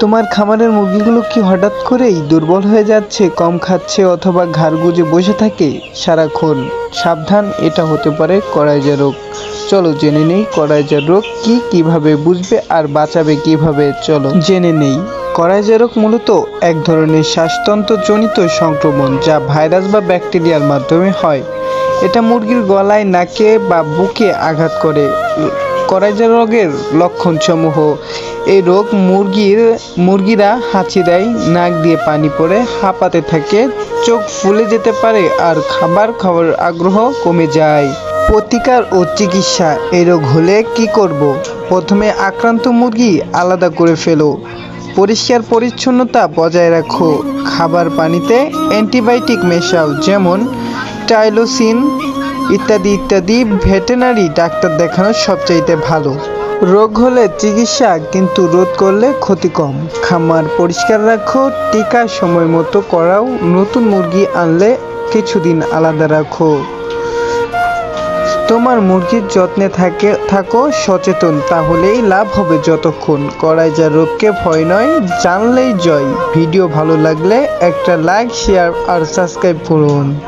তোমার খামারের মুরগিগুলো কি হঠাৎ করেই দুর্বল হয়ে যাচ্ছে, কম খাচ্ছে অথবা ঘাড় গুজে বসে থাকে? সারাক্ষণ সাবধান, এটা হতে পারে কড়াইজা রোগ। চলো জেনে নেই কড়াইজা রোগ কি কীভাবে বুঝবে আর বাঁচাবে কীভাবে? চলো জেনে নেই। কড়াইজা রোগ মূলত এক ধরনের শ্বাসতন্ত্রজনিত সংক্রমণ যা ভাইরাস বা ব্যাকটেরিয়ার মাধ্যমে হয়। এটা মুরগির গলায়, নাকে বা বুকে আঘাত করে। করাইজা রোগের লক্ষণসমূহ। এই রোগ মুরগির, মুরগিরা হাঁচি দেয়, নাক দিয়ে পানি পড়ে, হাঁপাতে থাকে, চোখ ফুলে যেতে পারে আর খাবার খাওয়ার আগ্রহ কমে যায়। প্রতিকার ও চিকিৎসা, এই রোগ হলে কি করব? প্রথমে আক্রান্ত মুরগি আলাদা করে ফেলো। পরিষ্কার পরিচ্ছন্নতা বজায় রাখো। খাবার পানিতে অ্যান্টিবায়োটিক মেশাও, যেমন টাইলোসিন ইত্যাদি ইত্যাদি। ভেটেনারি ডাক্তার দেখানো সবচাইতে ভালো। রোগ হলে চিকিৎসা, কিন্তু রোধ করলে ক্ষতি কম। খামার পরিষ্কার রাখো, টিকা সময় মতো করাও, নতুন মুরগি আনলে কিছুদিন আলাদা রাখো। তোমার মুরগির যত্নে থাকে, থাকো, সচেতন, তাহলেই লাভ হবে যতক্ষণ। করাই যা রোগকে ভয় নয়, জানলেই জয়। ভিডিও ভালো লাগলে একটা লাইক, শেয়ার আর সাবস্ক্রাইব করুন।